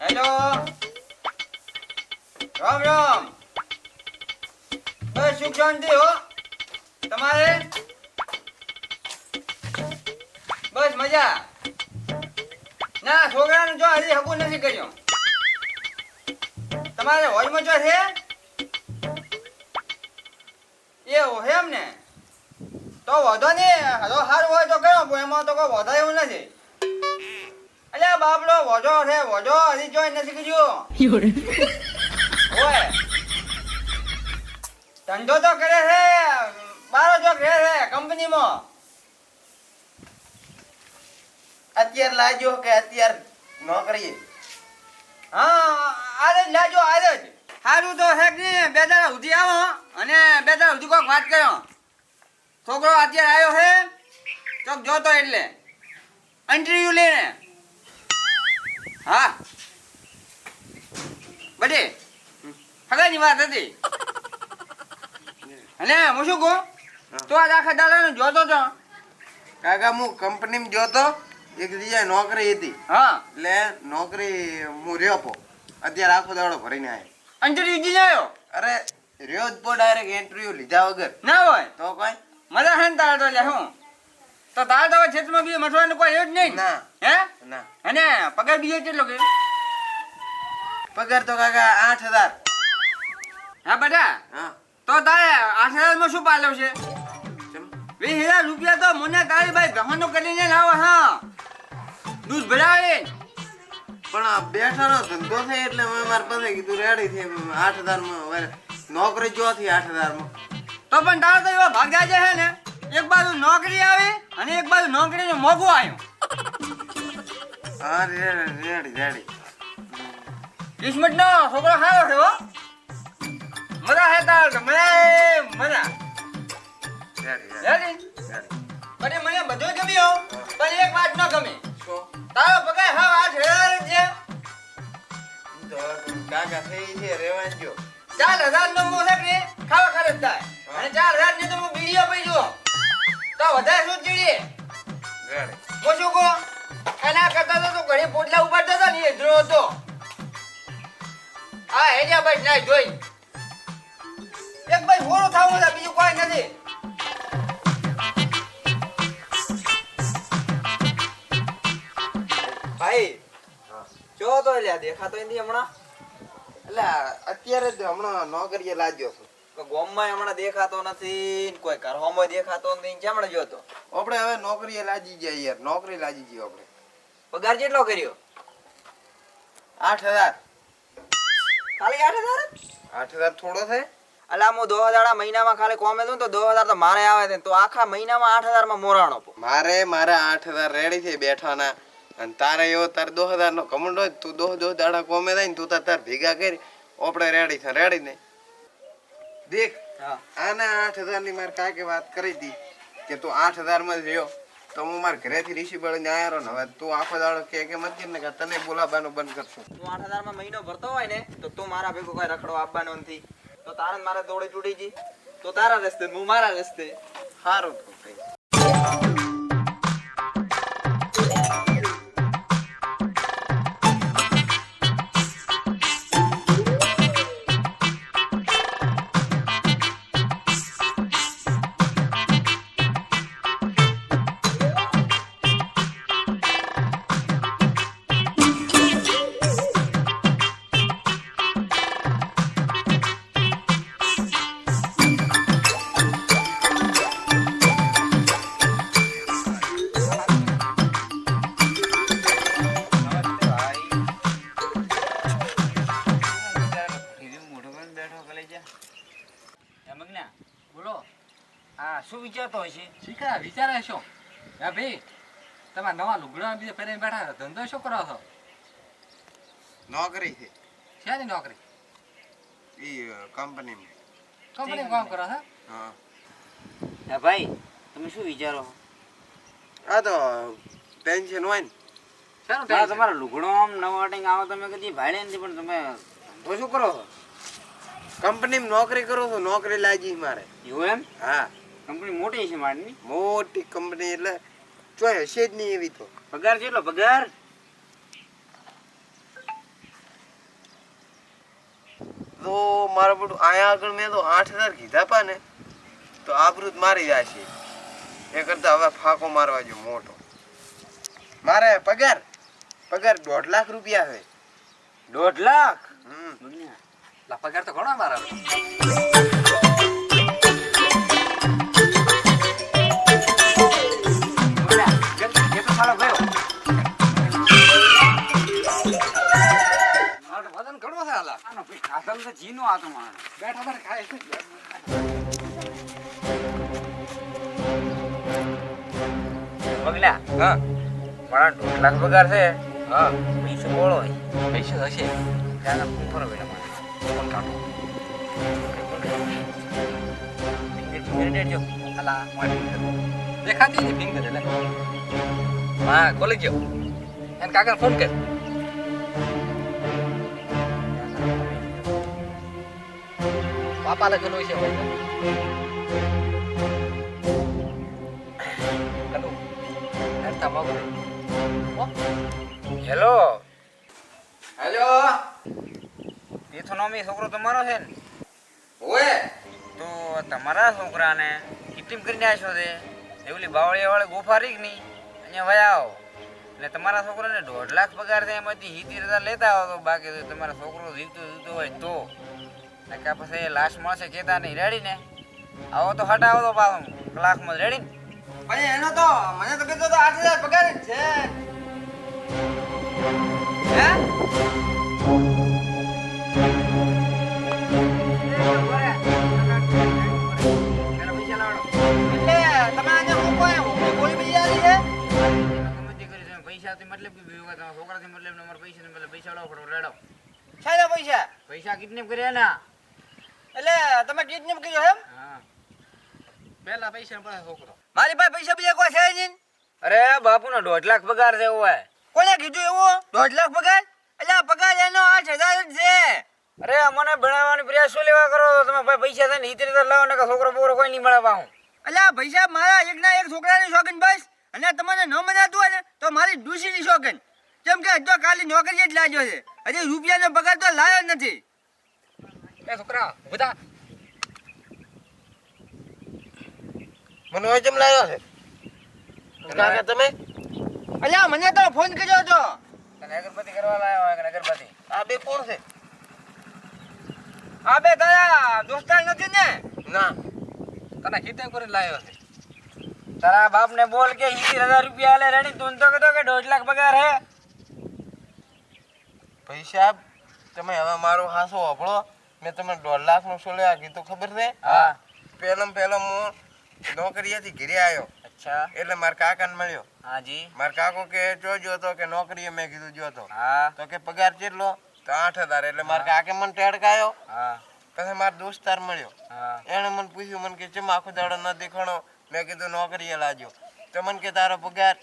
Hello. Ram Ram. બસ સુખ શાંતિ હો. તમારે? બસ મજા. ના, છોકરાનું જો હજી હકું નથી કર્યો. તમારે હોલમાં જો છે? એવું છે એમ ને તો વધો નહીં. હલો સારું હોય તો પણ એમાં તો કોઈ વધારે એવું નથી. અલ્યા બાપડો વોજો છે વોજો. હજી જોઈ નથી કર્યો ઓય. ધંધો તો કરે છે. બારો જો કરે છે કંપનીમાં. અત્યારે લાજો કે અત્યારે નોકરી હા આજે જ લાજો આજે જ. સારું તો છે કે બે દાડા સુધી આવો. અને બે દાડા સુધી કોઈક વાત કર્યો. છોકરો અત્યારે આવ્યો છે. ચોક જોતો એટલે. ઇન્ટરવ્યુ લઈને હા. બધી હગાની વાત હતી. અને હું શું કહું? તો આજ આખા દાડાનું જોતો તો. કાકા હું કંપનીમાં જોતો એક જગ્યાએ નોકરી હતી. હા. એટલે નોકરી હું રહ્યો પો. અત્યારે આખો દાડો ભરીને આવ્યો ઇન્ટરવ્યુ જી જાયો અરે રહ્યો જ પો ડાયરેક્ટ ઇન્ટરવ્યુ લીધા વગર. ના હોય. તો કોઈ? મજા હે ને તારે તો લે હું તો તારે હવે ખેતરમાં બી મઠવાનું કોઈ એવું જ નહીં. ના. હે? ના. અને પગાર બીજો કેટલો કે પગાર તો કાકા આઠ હજાર. હા બેટા? હા. તો તારે આઠ હજારમાં શું પાલવ છે. વીસ હજાર રૂપિયા તો મને તારી ભાઈ ગહનો કરીને લાવો હા. દૂધ ભરાવે. પણ આ બેઠાનો ધંધો છે એટલે મેં મારા પાસે કીધું રેડી છે આઠ હજારમાં હવે નોકરી જોવાથી આઠ આઠ હજારમાં? તો પણ તારે તો એવા ભાગ્યા છે ને? એક બાજુ નોકરી આવી અને એક બાજુ નોકરીનો મોગો આવ્યો. હા રેડી રેડી. રેડી કિસ્મત નો છોકરો સારો છે હો. મજા હે તાર મજા. રેડી પણ મને બધું ગમ્યું પણ એક વાત ન ગમે. તારો પગાર હા હજાર જ છે કાકા થઈ છે રેવાન જો ચાર હજાર નો કે ખાવા ખર્ચ થાય. અને ચાર હજારની તો હું બીડીઓ પી જો તો વધારે શું ચીડી? હું શું કહું? એના કરતા તો તું ઘણી પોટલા ઉપાડતો હતો ને એ ધ્રો હતો. હા હેડિયા ભાઈ ના જોઈ. એક ભાઈ ફોડું થવું છે બીજું કોઈ નથી. ભાઈ જો તો લ્યા? દેખાતો નથી હમણાં? એટલે અત્યારે જ હમણાં નોકરીએ લાગ્યો છું. ગોમમાં હમણાં દેખાતો નથી કોઈ ઘરમાં દેખાતો નથી. ને જોતો આપણે હવે નોકરીએ લાગી ગયા યાર. નોકરી લાજી ગયો આપણે. પગાર કેટલો કર્યો? આઠ હજાર. ખાલી આઠ હજાર? આઠ હજાર થોડો થાય. અલા હું દો હજાર મહિનામાં ખાલી કોમે દઉં તો દો હજાર તો મારે આવે તો આખા મહિનામાં આઠ હજારમાં મોરાણો મારે મારે આઠ હજાર રેડી છે બેઠાના. અને તારે એવો તારે દો હજાર નો કમંડ હોય તું દો દો દાડા કોમે થાય ને તું તાર તાર ભેગા કરી. આપણે રેડી છે રેડી ને દેખ આના આઠ હજારની મારે કાકે વાત કરી હતી કે તું આઠ હજારમાં રહ્યો. તો હું મારા ઘરેથી ઋષિ ને આવ્યો ને હવે તું આખો દાડો કે કે મત ને કે તને બોલાવવાનું બંધ કરશું. તું આઠ હજારમાં મહિનો ભરતો હોય ને તો તું મારા ભેગો કઈ રખડો આપવાનો નથી. તો તારે મારે દોડે ચૂડી જી તો તારા રસ્તે હું મારા રસ્તે. સારું હા શું વિચારતો હોય છે? શીખા વિચારે શું હા ભાઈ તમારા નવા લુગડા બીજા પહેરીને બેઠા છો. ધંધો શું કરો છો? નોકરી છે. શેની નોકરી? એ કંપનીમાં. કંપની કામ કરો છો? હા. હા ભાઈ તમે શું વિચારો આ તો ટેન્શન હોય ને. શાનું મારા લુગડો આમ નવા અટિંગ આવો તમે કદી ભાડે નથી પણ તમે ધંધો શું કરો છો? કંપનીમાં નોકરી કરું છું નોકરી લાગી મારે. એવું એમ? હા. કંપની મોટી છે મારની? મોટી કંપની એટલે ચોય હશે જ નહીં એવી તો. પગાર કેટલો? પગાર? તો મારા બધું અહીંયા આગળ મેં તો આઠ હજાર કીધા પા ને તો આ જ મારી જાય છે. એ કરતા હવે ફાંકો મારવા જો મોટો. મારે પગાર પગાર દોઢ લાખ રૂપિયા છે. દોઢ લાખ? હમ. પગાર તો ઘણો મારા જીનો આતો માણસ બેઠા બેઠા ખાય છે. પગલા. હા. મારા દોઢ લાખ પગાર છે. હા. પૈસો બોળો હોય. પૈસા હશે. ત્યાં ફોન બેઠા મારે. ફોન કાઢો. દેખાતી ફિંગર એટલે. હા ખોલી ગયો એને કાકા ફોન કર. પાપા લખેલું છે હોય હેલો. હેલો. હેલો. તીર્થનોમી છોકરો તમારો છે ને? ઓએ. તો તમારા છોકરાને કિટિંગ કરીને આવ્યો છે એવલી બાવળી વાળે ગોફા રીક નહીં અહીંયા વયા આવો. એટલે તમારા છોકરાને દોઢ લાખ પગાર છે એમાંથી હિતી લેતા આવો તો બાકી તમારા છોકરો જીવતો જીવતો હોય તો. નકા પછી લાશ મળશે કેતા નહીં રેડી ને? આવો તો હટાવો તો પાછો ક્લાસમાં રેડી ને? પણ એનો તો મને તો કીધું તો આઠ હજાર પગાર જ છે. હે? પૈસા કિડનેપ કર્યા ના એટલે તમે કિડનેપ કર્યો એમ? પેલા પૈસા પાસે છોકરો. મારી પાસે પૈસા બીજા કોઈ છે નહીં? અરે બાપુનો દોઢ લાખ પગાર છે હોય કોને કીધું એવું? દોઢ લાખ પગાર? એટલે આ પગાર એનો આઠ હજાર જ છે. અરે મને ભણાવવાની પ્રયાસ શું લેવા કરો? તમે ભાઈ પૈસા થાય ને તો લાવો ને કે છોકરો બોકરો કોઈ નહીં મળે પાઉં એટલે પૈસા મારા એક ના એક છોકરાની શોખીન બસ. અને તમને ન મનાતું હોય ને તો મારી ડૂસીની શોખીન. કેમ કે હજુ તો કાલી નોકરી જ લાગ્યો છે. હજી રૂપિયાનો પગાર તો લાયો નથી. એ છોકરા બધા. મને જેમ લાવ્યો છે? કાકા તમે? અલ્યા મને તો ફોન કર્યો હતો. તને અગરબત્તી કરવા લાવ્યો હોય અગરબત્તી? આ બે કોણ છે? આ બે તારા દોસ્તાર નથી ને? ના. તને કીધું કરીને લાવ્યો છે. તારા બાપ ને બોલ કે સિત્તેર હજાર રૂપિયા આલે રેડી તું તો કહેતો કે દોઢ લાખ પગાર હે. પૈસા તમે હવે મારો હાસો વાપરો મેં તમને દોઢ લાખનું શું લેવા કીધું ખબર છે? હા. પહેલાં પેલો હું નોકરીએથી ઘરે આવ્યો. અચ્છા. એટલે મારા કાકાને મળ્યો. હાજી. મારા કાકો કે જો તો કે નોકરીએ મેં કીધું જો તો. હા. તો કે પગાર કેટલો? તો આઠ હજાર. એટલે મારા કાકે મને ટેડકાયો. હા. પછી મારો દોસ્તાર મળ્યો. હા. એણે મને પૂછ્યું મને કે ચમ આખો દાડો ન દેખાણો? મેં કીધું નોકરીએ લાગ્યો. તો મને કે તારો પગાર?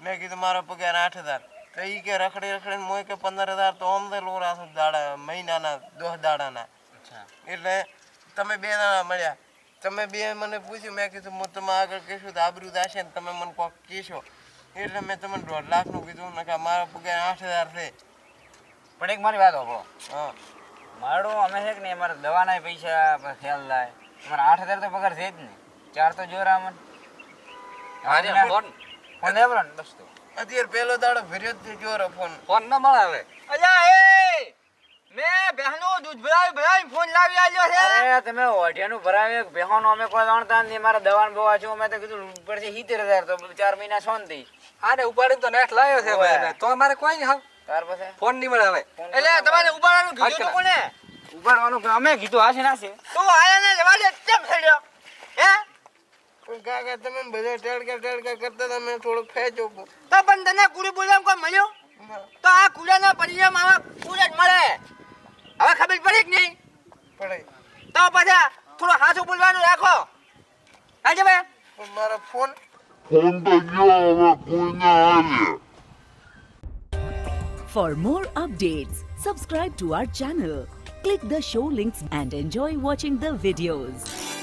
મેં કીધું મારો પગાર આઠ હજાર. તો એ કે રખડી રખડીને મોય કે પંદર હજાર તો અમને લોરા છું દાડા મહિનાના દોહ દાડાના. એટલે તમે બે દાડા મળ્યા. તમે બે મને પૂછ્યું મેં કીધું હું તમે આગળ કહેશું તો આબરૂ થશે ને તમે મને કોક કહેશો. એટલે મેં તમને દોઢ લાખનું કીધું. નકા મારા પગાર આઠ હજાર છે. પણ એક મારી વાત હોભો. હા. મારું અમે છે કે નહીં અમારે દવાના પૈસા ખ્યાલ થાય અમારે આઠ હજાર તો પગાર છે જ ને ચાર તો જોરા મને હા ને બસ તો. અત્યારે પેલો દાડો ભર્યો જ જો રે ફોન. ફોન ન મળે હવે અલ્યા એ! મેં બહેનો દૂધ ભરાવી ભરાવી ફોન લાવી આવ્યો છે. અરે તમે ઓઢિયાનું ભરાવી બહેનો અમે કોઈ જાણતા નથી મારા દવાન બોવા છું મેં તો કીધું પડશે સિત્તેર હજાર તો ચાર મહિના શાંતિ આને ઉપાડી તો નેટ લાવ્યો છે ભાઈ તો અમારે કોઈ નહીં હાવ ત્યાર પછી? ફોન નહીં મળે હવે એટલે તમારે ઉપાડવાનું કીધું કોને? ઉપાડવાનું અમે કીધું આશે નાશે તો આયા ને લેવા દે કેમ થયો હે? પણ કાકા તમે બધા ટેડકા ટેડકા કરતા હતા મેં ફેંચો તો પણ તને કુડી બોલવા કોઈ મળ્યો? તો આ કુડાના પરિણામ આવા કુડા જ મળે. હવે ખબર પડી કે નહીં? પડે. તો પાછા થોડું હાથું બોલવાનું રાખો. ભાઈ પણ મારો ફોન ફોન તો ગયો હવે કોઈને હાલે. For more updates, subscribe to our channel, click the show links and enjoy watching the videos.